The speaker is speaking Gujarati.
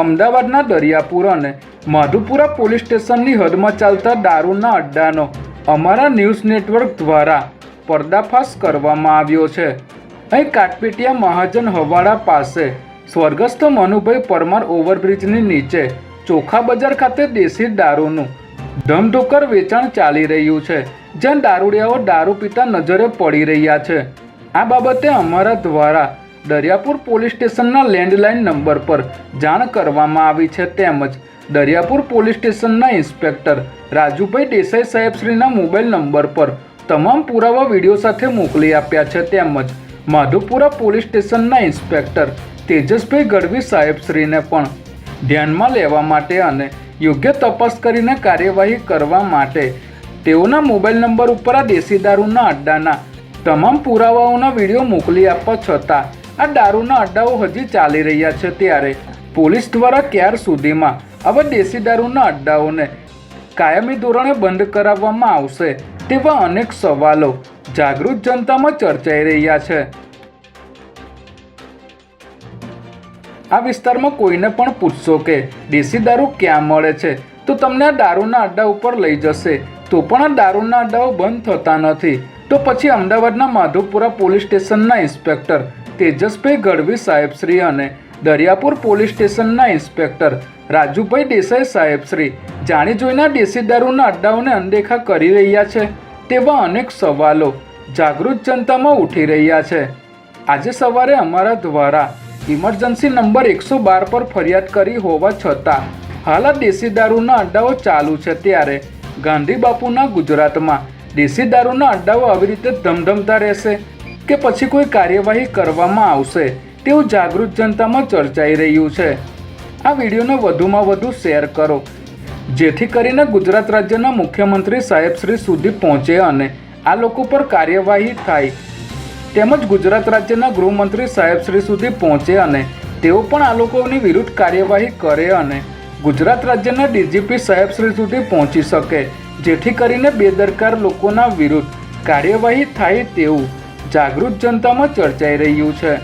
અમદાવાદના દરિયાપુર અને માધુપુરા પોલીસ સ્ટેશનની હદમાં ચાલતા દારૂના અડ્ડાનો અમારા ન્યૂઝ નેટવર્ક દ્વારા પર્દાફાશ કરવામાં આવ્યો છે. અહીં કાટપેટિયા મહાજન હવાડા પાસે સ્વર્ગસ્થ મનુભાઈ પરમાર ઓવરબ્રિજની નીચે ચોખા બજાર ખાતે દેશી દારૂનું ધમધોકર વેચાણ ચાલી રહ્યું છે, જ્યાં દારૂડિયાઓ દારૂ પીતા નજરે પડી રહ્યા છે. આ બાબતે અમારા દ્વારા દરિયાપુર પોલીસ સ્ટેશનના લેન્ડલાઇન નંબર પર જાણ કરવામાં આવી છે તેમજ દરિયાપુર પોલીસ સ્ટેશનના ઇન્સ્પેક્ટર રાજુભાઈ દેસાઈ સાહેબશ્રીના મોબાઈલ નંબર પર તમામ પુરાવા વીડિયો સાથે મોકલી આપ્યા છે તેમજ માધુપુરા પોલીસ સ્ટેશનના ઇન્સ્પેક્ટર તેજસભાઈ ગઢવી સાહેબશ્રીને પણ ધ્યાનમાં લેવા માટે અને યોગ્ય તપાસ કરીને કાર્યવાહી કરવા માટે તેઓના મોબાઈલ નંબર ઉપર આ દેશી દારૂના અડ્ડાના તમામ પુરાવાઓના વીડિયો મોકલી આપવા છતાં આ દારૂના અડ્ડાઓ હજી ચાલી રહ્યા છે ત્યારે પોલીસ દ્વારા ક્યાર સુધીમાં આવા દેશી દારૂના અડ્ડાઓને કાયમી ધોરણે બંધ કરાવવામાં આવશે તેવા અનેક સવાલો જાગૃત જનતામાં ચર્ચાઈ રહ્યા છે. આ વિસ્તારમાં કોઈને પણ પૂછશો કે દેશી દારૂ ક્યાં મળે છે, તો તમને આ દારૂના અડ્ડા ઉપર લઈ જશે, તો પણ આ દારૂના અડ્ડાઓ બંધ થતા નથી. તો પછી અમદાવાદના માધવપુરા પોલીસ સ્ટેશનના ઇન્સ્પેક્ટર તેજસભાઈ ગઢવી સાહેબશ્રી અને દરિયાપુર પોલીસ સ્ટેશનના ઇન્સ્પેક્ટર રાજુભાઈ દેસાઈ સાહેબશ્રી જાણી જોઈને દેશી દારૂના અડ્ડાઓને અનદેખા કરી રહ્યા છે તેવા અનેક સવાલો જાગૃત જનતામાં ઉઠી રહ્યા છે. આજે સવારે અમારા દ્વારા ઇમરજન્સી નંબર એકસો બાર પર ફરિયાદ કરી હોવા છતાં હાલ દેશી દારૂના અડ્ડાઓ ચાલુ છે ત્યારે ગાંધી બાપુના ગુજરાતમાં દેશી દારૂના અડ્ડાઓ આવી રીતે ધમધમતા રહેશે કે પછી કોઈ કાર્યવાહી કરવામાં આવશે તેવું જાગૃત જનતામાં ચર્ચાઈ રહ્યું છે. આ વિડીયોને વધુમાં વધુ શેર કરો, જેથી કરીને ગુજરાત રાજ્યના મુખ્યમંત્રી સાહેબશ્રી સુધી પહોંચે અને આ લોકો પર કાર્યવાહી થાય. તેમજ ગુજરાત રાજ્યના ગૃહમંત્રી સાહેબશ્રી સુધી પહોંચે અને તેઓ પણ આ લોકોની વિરુદ્ધ કાર્યવાહી કરે અને ગુજરાત રાજ્યના ડીજીપી સાહેબશ્રી સુધી પહોંચી શકે. જેથી કરીને બેદરકાર લોકોના વિરુદ્ધ કાર્યવાહી થાય તેવું જાગૃત જનતામાં ચર્ચાઈ રહ્યું છે.